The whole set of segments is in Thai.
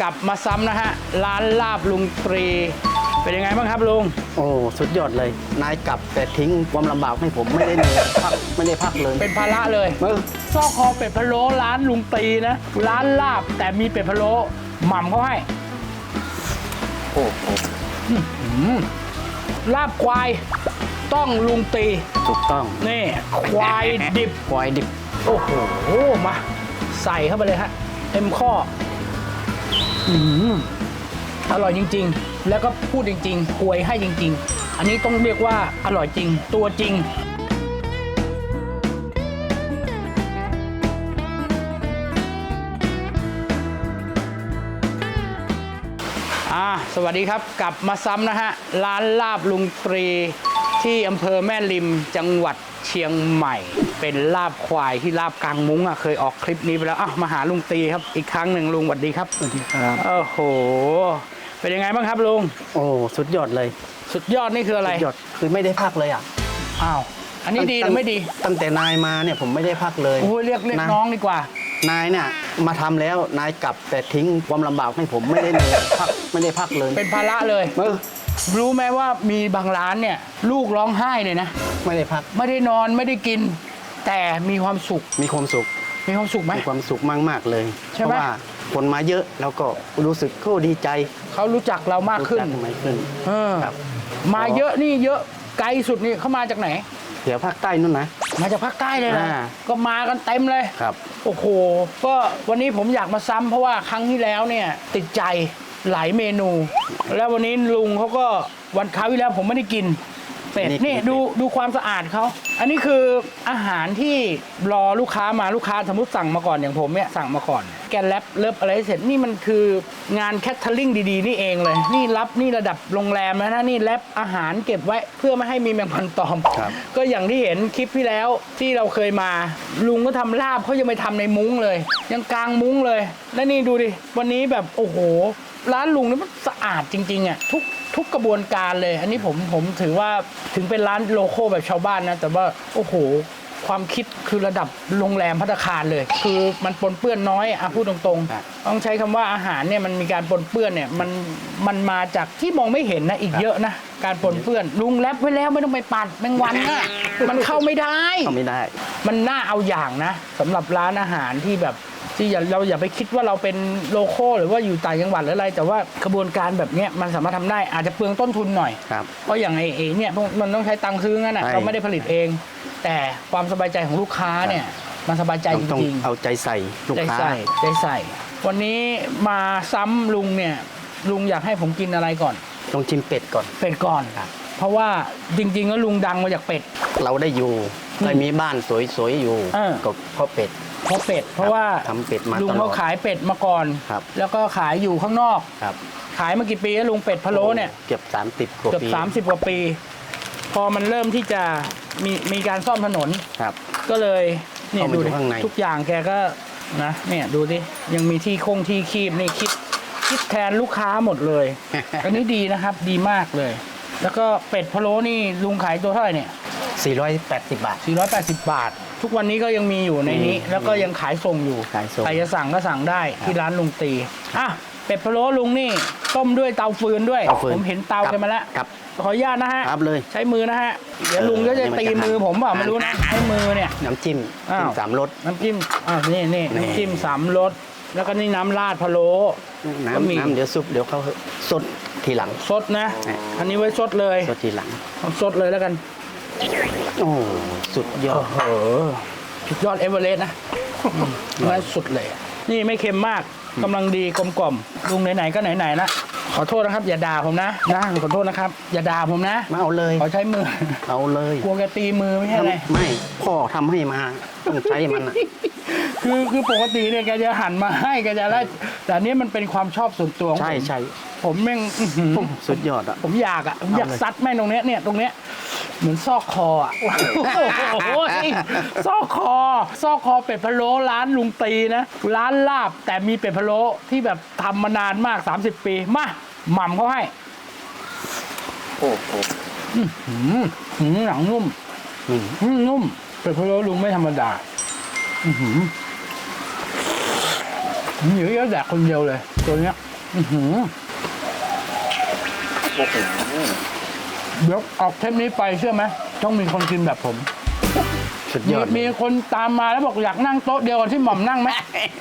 กลับมาซ้ำนะฮะ ร้านลาบลุงตรี เป็นยังไงบ้างครับลุง โอ้สุดยอดเลย นายกลับแต่ทิ้งความลำบากให้ผมไม่ได้เหนื่อยพักไม่ได้พักเลยเป็นภาระเลยเออซอกคอเป็ดพะโล้ร้านลุงตรีนะ ร้านลาบแต่มีเป็ดพะโล้หม่ำเขาให้โอ้โหลาบควายต้องลุงตรีถูกต้องนี่ ควายดิบควายดิบ โอ้โห มา ใส่เข้าไปเลยฮะเต็มข้อ อืมอร่อยจริง ๆ แล้วก็พูดจริงๆอวยให้จริง ๆ อันนี้ต้องเรียกว่าอร่อยจริง ตัวจริง อ่าสวัสดีครับกลับมาซ้ำนะฮะ ร้านลาบลุงตรีที่อำเภอแม่ริมจังหวัด เชียงใหม่ เป็นลาบควายที่ลาบกลางมุ้งอะเคยออกคลิปนี้ไปแล้วอะมาหาลุงตรีครับอีกครั้งหนึ่งลุงสวัสดีครับสวัสดีครับโอ้โห เป็นยังไงบ้างครับลุงโอ้สุดยอดเลยสุดยอดนี่คืออะไรสุดยอดคือไม่ได้พักเลยอะอ้าวอันนี้ดีหรือไม่ดีตั้งแต่นายมาเนี่ยผมไม่ได้พักเลยโอ้ยเรียกเรียกะน้องดีกว่านายเนี่ยมาทำแล้วนายกลับแต่ทิ้งความลำบากให้ผมไม่ได้เหนื่อยพักไม่ได้พักเลย เป็นภาระเลยเออ รู้ไหมว่ามีบางร้านเนี่ย ลูกร้องไห้เลยนะ ไม่ได้พัก ไม่ได้นอนไม่ได้กิน แต่มีความสุข มีความสุข มีความสุขไหมมีความสุขมาก ๆ เลยใช่เพไหม ราะว่าคนมาเยอะแล้วก็รู้สึกก็ดีใจเขารู้จักเรามากขึ้นรู้จัทำไมขึ้น เออครับ มาเยอะนี่เยอะไกลสุดนี่เขามาจากไหน เดี๋ยวภาคใต้นู่นนะ มาจากภาคใต้เลยนะอ่า ก็มากันเต็มเลย ครับ โอ้โห ก็วันนี้ผมอยากมาซ้ำเพราะว่าครั้งที่แล้วเนี่ยติดใจ หลายเมนู แล้ววันนี้ลุงเขาก็วันคราวที่แล้วผมไม่ได้กินเป็ดไม่ได้กินนี่เป็ดดูดูความสะอาดเขาอันนี้คืออาหารที่รอลูกค้ามาลูกค้าสมมติสั่งมาก่อนอย่างผมเนี่ยสั่งมาก่อน แกนแลบเลิฟอะไรเสร็จนี่มันคืองานแคทเทอริงดีๆ นี่เองเลย นี่รับนี่ระดับโรงแรมแล้วนะนี่แลบอาหารเก็บไว้เพื่อไม่ให้มีแมงพันตอม ครับ ก็อย่างที่เห็นคลิปที่แล้วที่เราเคยมา ลุงก็ทำลาบเขายังไปทำในมุ้งเลย ยังกลางมุ้งเลย แล้วนี่ดูดิ วันนี้แบบโอ้โห ร้านลุงนี่มันสะอาดจริงๆอะทุกทุกกระบวนการเลย อันนี้ผมผมถือว่าถึงเป็นร้านโลโก้แบบชาวบ้านนะ แต่ว่าโอ้โห ความคิดคือระดับโรงแรมพัตตาคารเลย คือมันปนเปื้อนน้อยอะพูดตรงครับ ๆ ต้องใช้คำว่าอาหารเนี่ยมันมีการปนเปื้อนเนี่ยมันมันมาจากที่มองไม่เห็นนะอีกเยอะนะการปนเปื้อนลุงแรปไว้แล้วไม่ต้องไปปัดแมงวันนะมันเข้าไม่ได้ เข้าไม่ได้ มันน่าเอาอย่างนะสำหรับร้านอาหารที่แบบ ที่อย่าเราอย่าไปคิดว่าเราเป็นโลโก้หรือว่าอยู่ต่างจังหวัดหรืออะไร แต่ว่ากระบวนการแบบเนี้ยมันสามารถทำได้อาจจะเปลืองต้นทุนหน่อย ครับ เพราะอย่างไอ้ไอ้เนี่ยพวกมันต้องใช้ตังค์ซื้องั้นน่ะใช่ เราไม่ได้ผลิตเอง แต่ความสบายใจของลูกค้าเนี่ยมันสบายใจต้อจงต้องริงเอาใจใส่ลูๆกใจค้า ใส่ใจใส่ วันนี้มาซ้ำลุงเนี่ย ลุงอยากให้ผมกินอะไรก่อน ต้องชิมเป็ดก่อน เป็ดก่อนเพราะว่าจริงๆแล้วลุงดังมาจากเป็ด เราได้อยู่ได้มีบ้านสวยๆอยู่เออ ก็เพราะเป็ด เพราะเป็ด เพราะว่าทำเป็ดมาลุงตลเขาอดขายเป็ดมาก่อน ครับ แล้วก็ขายอยู่ข้างนอก ครับขายมากี่ปีแล้วลุงเป็ดพะโล้เนี่ย เกือบสามสิบกว่าเกือบปี30 กว่าปี พอมันเริ่มที่จะมีมีการซ่อมถนน ครับ ก็เลยเนี่ยเข้ามาดูอยู่ดิข้างใน ทุกอย่างแกก็นะเนี่ยดูดิยังมีที่คงที่คีบนี่คิดคิดแทนลูกค้าหมดเลย อันนี้ดีนะครับดีมากเลย แล้วก็เป็ดพะโล้นี่ลุงขายตัวเท่าไหร่เนี่ย 480 บาท 480 บาท ทุกวันนี้ก็ยังมีอยู่ในนี้ มีแล้วก็ยังขายส่งอยู่ขายส่ง ใครจะสั่งก็สั่งได้ที่ร้านลุงตีอะเป็ดพะโล้ลุงนี่ ต้มด้วยเตาฟืนด้วยเตาฟืนผมเห็นเตาครับกันมาแล้ว ครับ ขออนุญาตนะฮะ ครับเลย ใช้มือนะฮะ เดี๋ยวเออลุงก็จะนี่มันตีจะมือผมเปล่าหั่นไม่รู้นะใช้มือเนี่ย น้ำจิ้มอ้าว จิ้มสามรส น้ำจิ้มอ่านี่นี่นี่ น้ำจิ้มสามรสแล้วก็นี่น้ำราดพะโล้ ก็มี น้ำน้ำเดี๋ยวซุปเดี๋ยวเขาสด ทีหลัง สดนะนี่อันนี้ไว้สดเลยสดทีหลังเอาสดเลยแล้วกัน โอ้สุดยอโอ้ดโหสุดยอดเอเวอเรสต์นะน่าสุดเลย นี่ไม่เค็มมากกำลังดีกลมกล่อมลุงไหนๆก็ไหนๆนะขอโทษนะครับ อย่าด่าผมนะนะขอโทษนะครับ อย่าด่าผมนะ มาเอาเลย ขอใช้มือ เอาเลยกลัวแกตีมือไม่ใช่อะไรทำไม่พ่อทำให้มาต้องใช้มันอะคือคือปกติเนี่ยแกจะหันมาให้แกจะไล่ แต่อันนี้มันเป็นความชอบส่วนตัวของผมใช่ใช่ผมแม่งอื้อหือสุดยอดอะ ผมอยากอะผมอยากเอาเลย ซัดแม่งตรงเนี้ยเนี่ยตรงเนี้ยเหมือนซอกคออะโอ้โหซอกคอ ซอกคอเป็ดพะโล้ร้านลุงตีนะ ร้านลาบแต่มีเป็ดพะโล้ที่แบบทำมานานมาก 30 ปี มาหม่ำเขาให้โอ้โหหืมหืมหนังนุ่มอืม หืมนุ่มเป็ดพะโล้ลุงไม่ธรรมดา อือหือผ มเหนียวเยอะแดกคนเดียวเลย ตัวเนี้ย อื้อหือโอ้โหเดี๋ยวออกเทปนี้ไปเชื่อไหมต้องมีคนกินแบบผม สุดยมีอด มีคนตามมาแล้วบอกอยากนั่งโต๊ะเดียวกับที่หม่อมนั่งไหม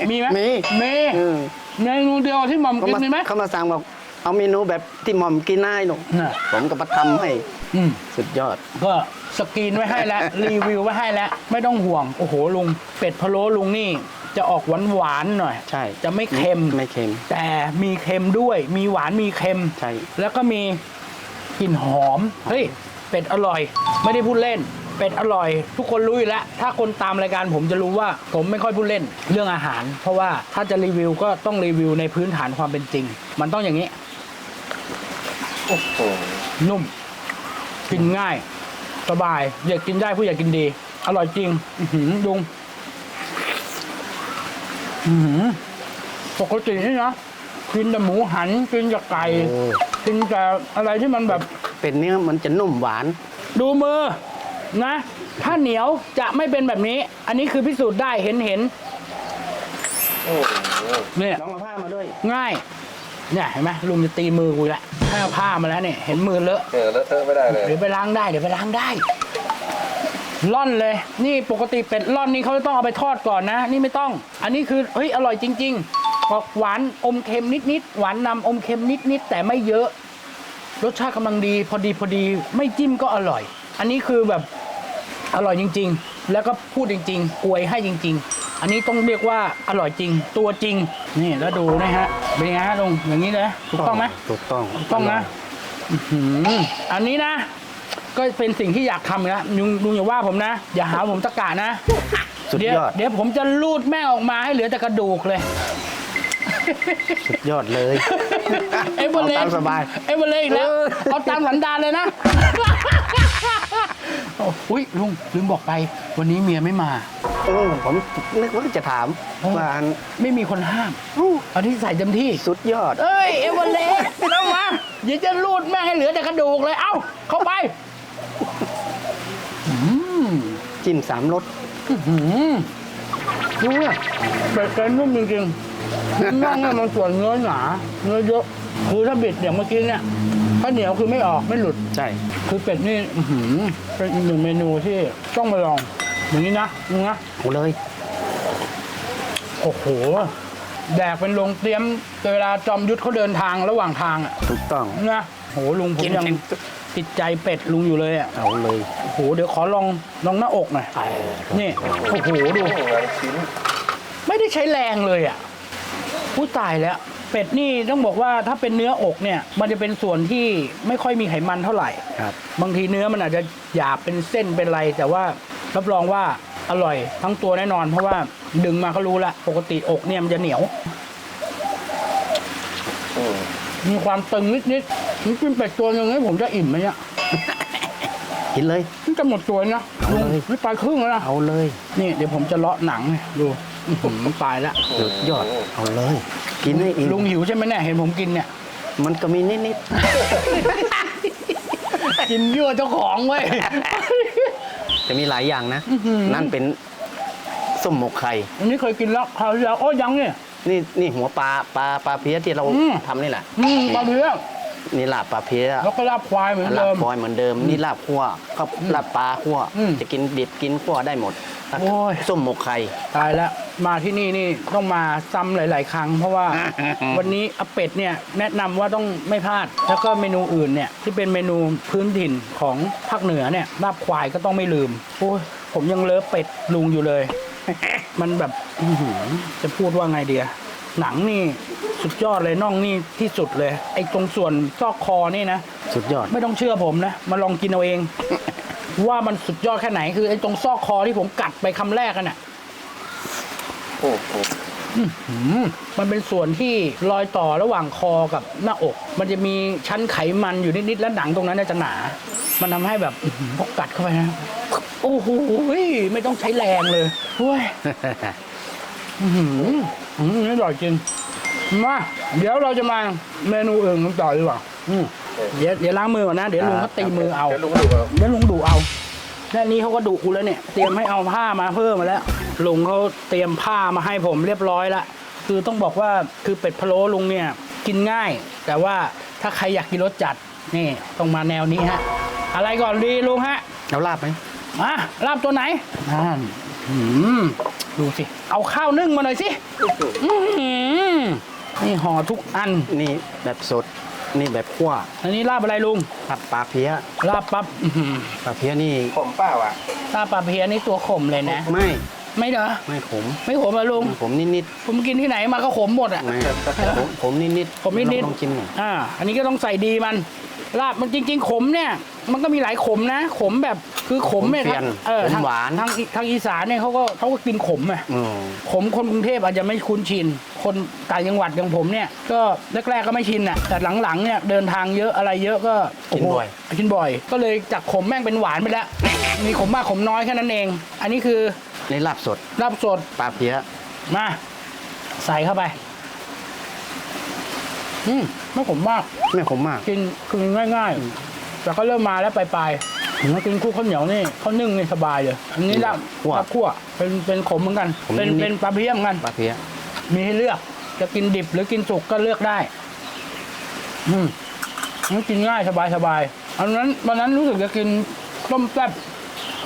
มีไหมมี มีอืมเมนูเดียวกับที่หม่อมเขากินมามีไหมเขามาสั่งบอกเอาเมนูแบบที่หม่อมกินได้หนูน่ะผมก็มาทำให้อืม สุดยอด ก็สกรีนไว้ให้แล้ว รีวิวไว้ให้แล้ว ไม่ต้องห่วง โอ้โหลุง เป็ดพะโล้ลุงนี่ จะออกหวานหวานๆหน่อย ใช่จะไม่เค็ม ไม่เค็ม แต่มีเค็มด้วย มีหวานมีเค็ม ใช่ แล้วก็มีกลิ่นหอม เฮ้ย เป็ดอร่อย ไม่ได้พูดเล่น เป็ดอร่อย ทุกคนรู้อยู่แล้ว ถ้าคนตามรายการผมจะรู้ว่า ผมไม่ค่อยพูดเล่นเรื่องอาหาร เพราะว่าถ้าจะรีวิวก็ต้องรีวิวในพื้นฐานความเป็นจริง มันต้องอย่างนี้ โอ้โห นุ่ม กินง่าย สบาย อยากกินได้ผู้อยากกินดี อร่อยจริง อือหือดุง อือหือปกตินี่นะกินแต่หมูหันกินแต่ไก่โอ้ กินแต่อะไรที่มันแบบ เป็นเนื้อมันจะนุ่มหวาน ดูมือนะ ถ้าเหนียวจะไม่เป็นแบบนี้ อันนี้คือพิสูจน์ได้เห็นเห็นโอ้โหเนี่ยน้องมาผ้ามาด้วย ง่าย เนี่ยเห็นไหมลุงจะตีมือกูละให้เอาผ้ามาแล้วเนี่ยเห็นมือเลอะเออเลอะเทอะไม่ได้เลยเดี๋ยวไปล้างได้เดี๋ยวไปล้างได้ ล่อนเลย นี่ปกติเป็ดล่อนนี่เขาจะต้องเอาไปทอดก่อนนะ นี่ไม่ต้อง อันนี้คือเฮ้ยอร่อยจริงๆออกหวานอมเค็มนิดๆหวานนำอมเค็มนิดๆแต่ไม่เยอะ รสชาติกำลังดีพอดีพอดีไม่จิ้มก็อร่อย อันนี้คือแบบอร่อยจริง ๆ แล้วก็พูดจริง ๆ อวยให้จริง ๆ อันนี้ต้องเรียกว่าอร่อยจริง ตัวจริง นี่แล้วดูนะฮะเป็นไงฮะลุงอย่างนี้เลยถูกต้องไหมถูกต้องถูกต้องนะอื้อหืออันนี้นะ ก็เป็นสิ่งที่อยากทำนะลุงลุงอย่าว่าผมนะ อย่าหาผมตะกะนะ สุดเดี๋ยวยอด เดี๋ยวผมจะลูดแม่งออกมาให้เหลือแต่กระดูกเลย สุดยอดเลย เอเวอร์เลเอาตามสบาย เอเวอร์เลอีกแล้ว เอาตามสันดานเลยนะโอ้อุ้ยลุงลืมบอกไป วันนี้เมียไม่มาเออผมนึกว่าจะถามเออว่าไม่มีคนห้ามอันนี้ใส่เต็มที่ สุดยอด เอ้ย เอเวอร์เลเอามาเดี๋ยวจะลูดแม่งให้เหลือแต่กระดูกเลย เอ้า เข้าไป จิ้มสามรสอื้อหือดูเนี่ยเป็ดแกนุ่มจริงๆน่องเนี่ยมันส่วนเนื้อหนาเนื้อเยอะคือถ้าบิดอย่างเมื่อกี้เนี่ยถ้าเหนียวคือไม่ออกไม่หลุด ใช่ คือเป็ดนี่อื้อหือเป็นอีกหนึ่งเมนูที่ต้องมาลอง อย่างนี้นะลุงนะเอาเลย โอ้โหแดกเป็นลงเตรียมเวลาจอมยุทธเขาเดินทางระหว่างทางอะถูกต้องนะโหลุงผมกินยังกิน ติดใจเป็ดลุงอยู่เลยอะเอาเลยโอ้โหเดี๋ยวขอลองลองหน้าอกหน่อยนี่โอ้โหดูโอ้โหงานชิ้นไม่ได้ใช้แรงเลยอะผู้ตายแล้ว เป็ดนี่ต้องบอกว่าถ้าเป็นเนื้ออกเนี่ย มันจะเป็นส่วนที่ไม่ค่อยมีไขมันเท่าไหร่ครับบางทีเนื้อมันอาจจะหยาบเป็นเส้นเป็นไร แต่ว่ารับรองว่าอร่อยทั้งตัวแน่นอน เพราะว่าดึงมาก็รู้ละปกติอกเนี่ยมันจะเหนียวอื มมีความตึงนิดๆนี่กินเป็ดตัวหนึ่งให้ผมจะอิ่มไหมเนี่ยกินเลยมันจะหมดตัวนะเอาลุงเลยไม่ไปครึ่งแล้วนะเอาเลยนี่เดี๋ยวผมจะเลาะหนังให้ดูอื้อหือตายแล้วสุดยอด เอาเลย กินให้อิ่มลุงหิวใช่ไหมเนี่ยเห็นผมกินเนี่ย มันก็มีนิดกินยั่วเจ้าของเว้ย ๆ จะมีหลายอย่างนะ อื้อหือ นั่นเป็นส้มหมกไข่อันนี้เคยกินแล้วคราวที่แล้วโอ้ยังเนี่ย นี่นี่หัวปลาปลาปลาเพี้ยที่เราอืม ทำนี่แหละอืมปลาเพี้ยนี่ลาบปลาเพี้ยแล้วก็ลาบควายเหมือนลาเดิบมปอยเหมือนเดิม นี่ลาบคั่วก็ลาบปลาคั่วอืมจะกินดิบกินคั่วได้หมดโอ้ย ส้มหมกไข่ ตายแล้วมาที่นี่นี่ต้องมาซ้ำหลาย ๆ ครั้ง เพราะว่า วันนี้อาเป็ดเนี่ยแนะนำว่าต้องไม่พลาด แล้วก็เมนูอื่นเนี่ยที่เป็นเมนูพื้นถิ่นของภาคเหนือเนี่ยลาบควายก็ต้องไม่ลืมโอ้ยผมยังเลิฟเป็ดลุงอยู่เลย มันแบบอื้อหือจะพูดว่าไงเดียหนังนี่สุดยอดเลยน่องนี่ที่สุดเลย ไอ้ตรงส่วนซอกคอนี่นะ สุดยอด ไม่ต้องเชื่อผมนะ มาลองกินเอาเอง ว่ามันสุดยอดแค่ไหนคือไอ้ตรงซอกคอที่ผมกัดไปคำแรกกันน่ะ โอ้โหอืมมันเป็นส่วนที่รอยต่อระหว่างคอกับหน้าอก มันจะมีชั้นไขมันอยู่นิดๆแล้วหนังตรงนั้นน่าจะหนา มันทำให้แบบพกัดเข้าไปนะโอ้โหไม่ต้องใช้แรงเลยโอ้ยอื้อหืออืมนี่อร่อยจริงมาเดี๋ยวเราจะมาเมนูอื่นกันต่อดีกว่าอืมเดี๋ยวเดี๋ยวล้างมือก่อนนะเดี๋ยวลุงเขาตีมือเอาเดี๋ยวลุงดูเอาเดี๋ยวลุงดุเอาแค่นี้เขาก็ดุกูแล้วเนี่ย เตรียมให้เอาผ้ามาเพิ่มมาแล้วลุงเขาเตรียมผ้ามาให้ผมเรียบร้อยแล้วคือต้องบอกว่าคือเป็ดพะโล้ลุงเนี่ย กินง่าย แต่ว่าถ้าใครอยากกินรสจัด นี่ต้องมาแนวนี้ฮะ อะไรก่อนดีลุงฮะเอาลาบไหมมาลาบตัวไหนนั่นหืมดูสิ เอาข้าวนึ่งมาหน่อยสิอื้อหือนี่ห่อทุกอัน นี่แบบสด นี่แบบคั่วอันนี้ลาบอะไรลุงครับปลาเพี้ยลาบปั๊บอื้อหือปลาเพี้ยนี่ผมเปล่าอะ ลาบปลาเพียนี่ตัวขมเลยนะ ไม่ไม่เหรอ ไม่ขมไม่ขมเหรอลุง ผมนิดผมกินที่ไหนมาก็ขมหมดอะ ๆไม่ผมผมนิดๆผมนิดๆ ลองชิมหน่อย อ่า อันนี้ก็ต้องใส่ดีมัน ลาบมันจริง ๆ ขมเนี่ย มันก็มีหลายขมนะ ขมแบบคือขมเนี่ยเปลี่ยนเออขทามงหวาน ทางทางอีสานเนี่ยเขาก็เขาก็กินขมอะอืมขมคนกรุงเทพอาจจะไม่คุ้นชิน คนต่างจังหวัดอย่างผมเนี่ย ก็แรกๆก็ไม่ชินอะ แต่หลังๆเนี่ยเดินทางเยอะอะไรเยอะก็โโหกินบ่อย ก็เลยจากขมแม่งเป็นหวานไปแล้ว มีขมมากขมน้อยแค่นั้นเอง อันนี้คือนี่ลาบสดลาบสด ปลาเพี้ยมาใส่เข้าไป อืมไม่ขมมาก ไม่ขมมาก กินคือง่ายๆแต่ก็เริ่มมาแล้วปลายๆผมว่ากินคู่ข้าวเหนียวนี่ข้าวนึ่งนี่สบายเลยอันนี้ลาบคั่ว ลาบคั่วเป็นเป็นขมเหมือนกัน ขมเป็นนิดๆ เป็นปลาเพี้ยเหมอนกัน ปลาเพี้ยมีให้เลือก จะกินดิบหรือกินสุกก็เลือกได้ อืมมันกินง่ายสบายสบายๆอันนั้นวันนั้นรู้สึกจะกินต้มแซ่บ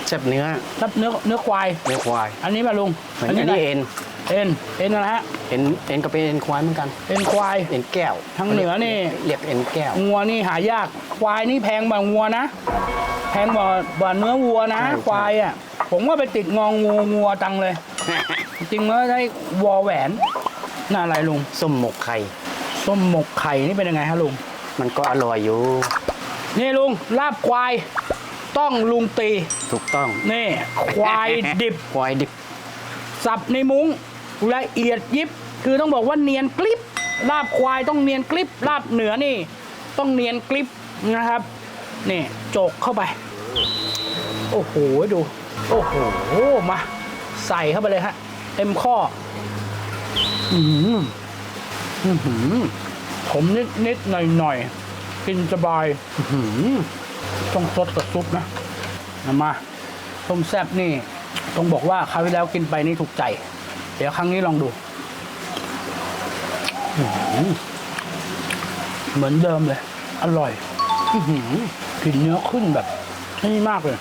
แซ่บเนื้อแซ่บเนื้อเนื้อควาย เนื้อควายอันนี้มาลุงเหมือนอันนี้ะไรเอ็น เอ็นเอ็นอะไรฮะเอ็นเอ็นก็เป็นเอ็นควายเหมือนกัน เอ็นควายเอ็นแก้วทางเหนือนี่เรียกเอ็นแก้วงัวนี่หายากควายนี่แพงกว่างัวนะ แพงกว่ากว่าเนื้อวัวนะใช่ใช่ควายอะ ผมว่าไปติดงองูงัวตังเลย จริงๆแล้วได้วอแหวนน่าอะไรลุงส้มหมกไข่ส้มหมกไข่นี่เป็นยังไงฮะลุงมันก็อร่อยอยู่ นี่ลุงลาบควายต้องลุงตี ถูกต้อง นี่ ควายดิบ ควายดิบ สับในมุ้ง ละเอียดยิบ คือต้องบอกว่าเนียนกริบลาบควายต้องเนียนกริบลาบเหนือนี่ ต้องเนียนกริบนะครับนี่จกเข้าไป โอ้โหดู โอ้โหมา ใส่เข้าไปเลยฮะเต็มข้อ อืมอื้อหือผมนิดนิดหน่อยหน่อยกินสบายอื้อหือต้องซดกับซุปนะมาต้มแซ่บนี่ ต้องบอกว่าคราวที่แล้วกินไปนี่ถูกใจ เดี๋ยวครั้งนี้ลองดูอื้อหือเหมือนเดิมเลย อร่อยอื้อหือกลิ่นเนื้อขึ้นแบบนี่มากเลย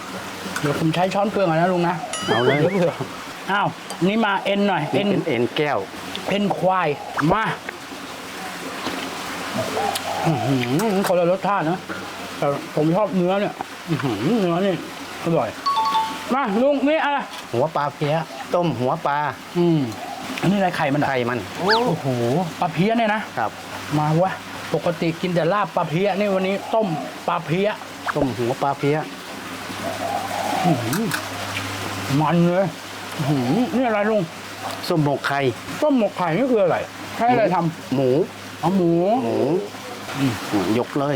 เดี๋ยวผมใช้ช้อนเปลืองหน่อยนะลุงนะ เอาเลยดี๋วผื่ออ้าวนี่มาเอ็นหน่อยนี่เอ็นเป็นเอ็นแก้ว เอ็นควาย มาอื้อหือคนละรสชาตินะ แต่ผมชอบเนื้อเนี่ยอื้อหือเนื้อนี่อร่อย มาลุงนี่อะไรหัวปลาเพี้ย ต้มหัวปลาอืมอันนี้อะไรไข่มันอะไข่มันโอ้โหปลาเพี้ยเนี่ยนะครับ มาวะปกติกินแต่ลาบปลาเพี้ยนี่วันนี้ต้มปลาเพี้ยต้มหัวปลาเพี้ยอื้อหือมันเลยอื้อหือนี่อะไรลุงส้มหมกไข่ต้มหมกไข่นี่คืออะไรใช้อะไรทหมูำเอาหมู หมูยกเลย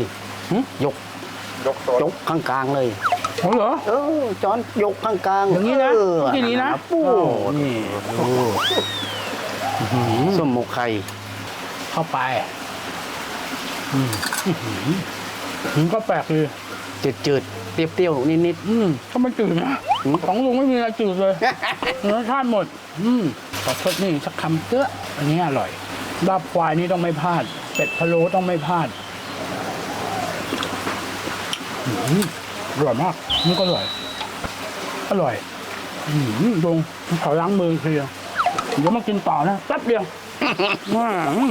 หึ ยกยกโต๊ะยกข้างกลางเลย เอาเหรอ เออจอนยกข้างกลางอย่างนี้นะเต้องกินอย่างนี้นะ ปูโอ้นี่ส้มหมกไข่เข้าไปอืมอื้อหือมันก็แปลกดีจืดจืดๆเปรี้ยวๆนิด อืมก็ไม่จืดนะ อืม ของลุงไม่มีอะไรจืดเลยๆ รสชาติหมด อืมขอทดนี่สักคำเตอะอันนี้อร่อยลาบควายนี่ต้องไม่พลาดเป็ดพะโล้ต้องไม่พลาดอื้อหื ออร่อยมากนี่ก็อร่อย อร่อยอืมลุงขอล้างมืออีกทีเดี๋ยวมากินต่อนะแป๊บเดียวอื้อ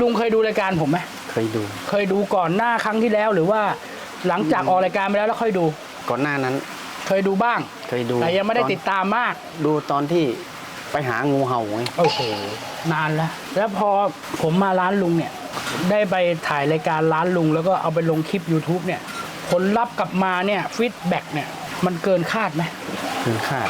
ลุงเคยดูรายการผมไหมเคยดู เคยดูก่อนหน้าครั้งที่แล้ว หรือว่าหลังจากออกรายการไปแล้วแล้วค่อยดู ก่อนหน้านั้น เคยดูบ้าง เคยดูแต่ยังไม่ได้ตอนติดตามมาก ดูตอนที่ไปหางูเห่าไงโอ้โหนานแล้ว แล้วพอผมมาร้านลุงเนี่ย ได้ไปถ่ายรายการร้านลุง แล้วก็เอาไปลงคลิป YouTube เนี่ย ผลลัพธ์กลับมาเนี่ยฟีดแบ็กเนี่ยมันเกินคาดไหมถึงคาด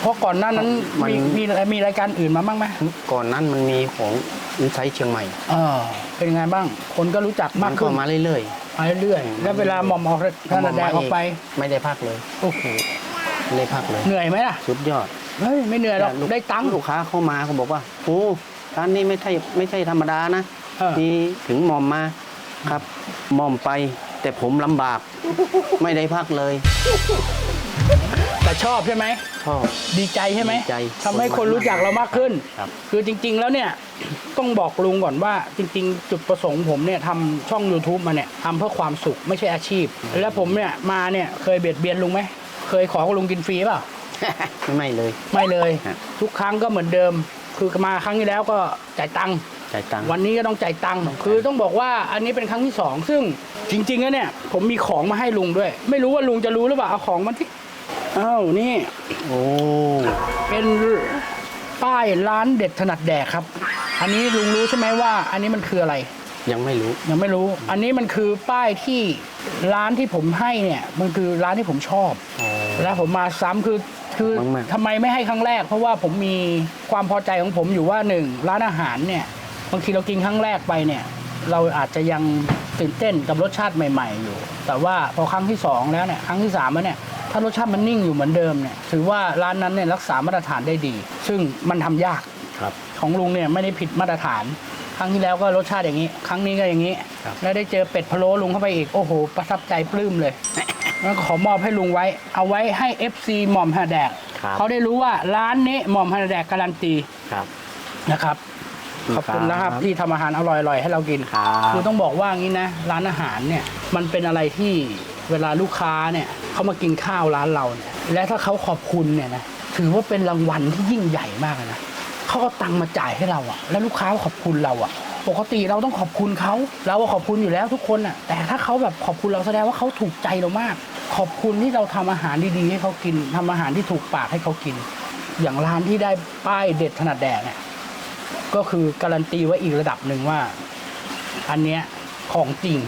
เพราะก่อนหน้านั้นมัน มีมีมีรายการอื่นมาบ้างไหมก่อนนั้นมันมีของอินไซต์เชียงใหม่เออเป็นไงบ้าง คนก็รู้จักมากนขึ้ก็นมาเรื่อยมาเรื่อยๆแล้วเวลาหมอมออกๆท่านแดงออกไปไม่ได้พักเลยโอ้โหไม่ได้พักเลย เหนื่อยไหมล่ะสุดยอดเฮ้ยไม่เหนื่อยหรอกลูกได้ตังค์ลูกค้าเข้ามาเขาบอกว่าโอ้ร้านนี้ไม่ใช่ไม่ใช่ธรรมดานะ เออ มีถึงหมอมมาครับหมอมไป แต่ผมลำบาก ไม่ได้พักเลยแต่ชอบใช่ไหม ชอบ ดีใจใช่ไหมดีใจทำให้คนรู้จักเรามากขึ้น ครับ คือจริง ๆ แล้วเนี่ยต้องบอกลุงก่อนว่าจริง ๆ จุดประสงค์ผมเนี่ยทำช่อง YouTube มาเนี่ยทำเพื่อความสุขไม่ใช่อาชีพ แล้วผมเนี่ยมาเนี่ยเคยเบียดเบียนลุงไหม เคยขอลุงกินฟรีเปล่า ไม่เลย ไม่เลย ฮะ ทุกครั้งก็เหมือนเดิม คือมาครั้งที่แล้วก็จ่ายตังค์ จ่ายตังค์ วันนี้ก็ต้องจ่ายตังค์คือต้องบอกว่าอันนี้เป็นครั้งที่สองซึ่งจริงๆแล้วเนี่ย ผมมีของมาให้ลุงด้วย ไม่รู้ว่าลุงจะรู้หรือเปล่าเอาของมาที่อ้าวนี่โอ้ เป็นป้ายร้านเด็ดถนัดแดกครับ อันนี้ลุงรู้ใช่ไหมว่า อันนี้มันคืออะไร ยังไม่รู้ ยังไม่รู้ อันนี้มันคือป้ายที่ร้านที่ผมให้เนี่ย มันคือร้านที่ผมชอบอ๋อแล้วผมมาซ้ำคือคือมากๆ ทำไมไม่ให้ครั้งแรก เพราะว่าผมมีความพอใจของผมอยู่ว่าหนึ่งร้านอาหารเนี่ย บางทีเรากินครั้งแรกไปเนี่ย เราอาจจะยังตื่นเต้นกับรสชาติใหม่ ๆ อยู่ แต่ว่าพอครั้งที่สองแล้วเนี่ยครั้งที่สามแล้วเนี่ยถ้ารสชาติมันนิ่งอยู่เหมือนเดิมเนี่ยถือว่าร้านนั้นเนี่ยรักษามาตรฐานได้ดี ซึ่งมันทำยากครับของลุงเนี่ยไม่ได้ผิดมาตรฐาน ครั้งที่แล้วก็รสชาติอย่างนี้ ครั้งนี้ก็อย่างนี้ครับแล้วได้เจอเป็ดพะโล้ลุงเข้าไปอีกโอ้โห ประทับใจปลื้มเลยแล้วก็ขอมอบให้ลุงไว้ เอาไว้ให้ FC หม่อมฮาแดกครับเขาได้รู้ว่าร้านนี้หม่อมฮาแดกการันตีครับนะครับ ขอบคุณนะครับครับที่ทำอาหารอร่อยๆให้เรากินครับคือต้องบอกว่างี้นะร้านอาหารเนี่ยมันเป็นอะไรที่เวลาลูกค้าเนี่ยเขามากินข้าวร้านเราเนี่ยและถ้าเขาขอบคุณเนี่ยนะถือว่าเป็นรางวัลที่ยิ่งใหญ่มากเลยนะเขาเอาตังค์มาจ่ายให้เราอะแล้วลูกค้าขอบคุณเราอะปกติเราต้องขอบคุณเขาเราก็ขอบคุณอยู่แล้วทุกคนอะแต่ถ้าเขาแบบขอบคุณเราแสดงว่าเขาถูกใจเรามาก ขอบคุณที่เราทำอาหารดีๆให้เขากินทำอาหารที่ถูกปากให้เขากิน อย่างร้านที่ได้ป้ายเด็ดถนัดแดกเนี่ย ก็คือการันตีไว้อีกระดับหนึ่งว่า อันเนี้ยของจริง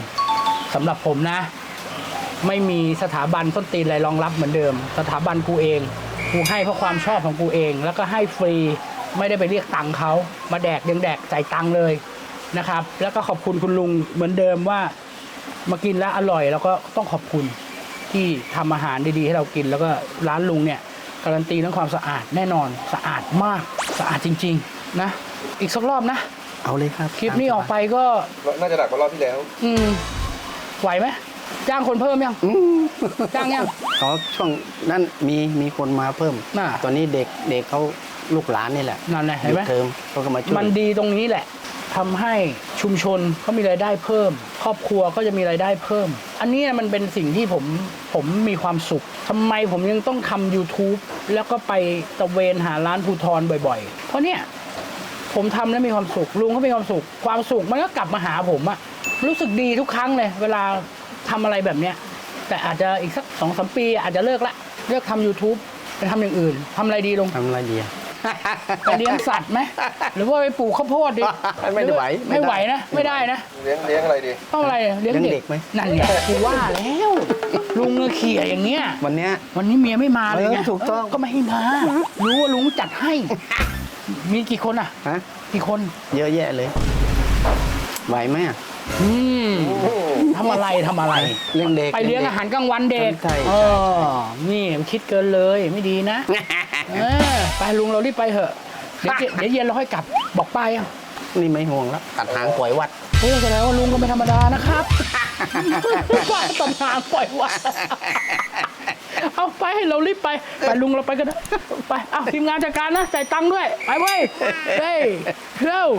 สำหรับผมนะ ไม่มีสถาบันต้นตีนอะไรรองรับเหมือนเดิม สถาบันกูเอง กูให้เพราะความชอบของกูเอง แล้วก็ให้ฟรีไม่ได้ไปเรียกตังค์เขามาแดกยังแดกจ่ายตังค์เลยนะครับ แล้วก็ขอบคุณคุณลุงเหมือนเดิมว่ามากินแล้วอร่อย แล้วก็ต้องขอบคุณที่ทำอาหารดีๆ ให้เรากิน แล้วก็ร้านลุงเนี่ยการันตีเรื่องความสะอาดแน่นอนสะอาดมากสะอาดจริง ๆ นะ อีกสักรอบนะ เอาเลยครับคลิปนี้ออกไปก็ น่าจะหนักกว่ารอบที่แล้ว อืมไหวไหมจ้างคนเพิ่มยังอืมจ้างยังเขาช่วงนั้นมีมีคนมาเพิ่มน่ะตอนนี้เด็กเด็กเขาลูกหลานนี่แหละนั่นแหละเห็นไหมยุดเทอมเขาก็มาช่วยมันดีตรงนี้แหละทำให้ชุมชนเขามีรายได้เพิ่ม ครอบครัวก็จะมีรายได้เพิ่ม อันนี้มันเป็นสิ่งที่ผมผมมีความสุขทำไมผมยังต้องทำ YouTube แล้วก็ไปตะเวนหาร้านภูทรบ่อย ๆ เพราะเนี่ย ผมทำแล้วมีความสุข ลุงก็มีความสุข ความสุขมันก็กลับมาหาผมอะรู้สึกดีทุกครั้งเลย เวลาทำอะไรแบบเนี้ย แต่อาจจะอีกสักสองสามปีอาจจะเลิกละเลิกทำ YouTube ไปทำอย่างอื่นทำอะไรดีลุงทำอะไรดีอะ ไปเลี้ยงสัตว์ไหมหรือว่าไปปลูกข้าวโพดดิไม่ไหวไม่ไม่ได้ ไหวนะ ไม่ได้นะ เลี้ยงเลี้ยงอะไรดี ต้องอะไรเลี้ยงเลี้ยงเด็เด็กกไหม นั่นไงกูว่าแล้วลุงเงเขี่ยอย่างเงี้ย วันเนี้ย วันนี้เมียไม่มาเลยไงเออถูกต้อง ก็ไม่ให้มา รู้ว่าลุงจัดให้ มีกี่คนอะ ฮะ กี่คน เยอะแยะเลย ไหวไหมอะอืมทำอะไรทำอะไร เลี้ยงเด็กไปเลี้ยงอาหารกลางวันเด็ก ใช่เออนี่มันคิดเกินเลยไม่ดีนะ เออ ไปลุงเรารีบไปเถอะ เดี๋ยวเย็นเดี๋ยวเย็นเราค่อยกลับ บอกป้ายังนี่ไม่ห่วงแล้วตัดหางปล่อยวัด เฮ้ยแสดงว่าลุงก็ไม่ธรรมดานะครับป้าตำนานปล่อยวัดเอา ไปให้เรารีบไปไปลุงเราไปกันนะไปเอาทีมงานจัดการนะจ่ายตังค์ด้วย ไปเว้ยเฮ้ยเร็ว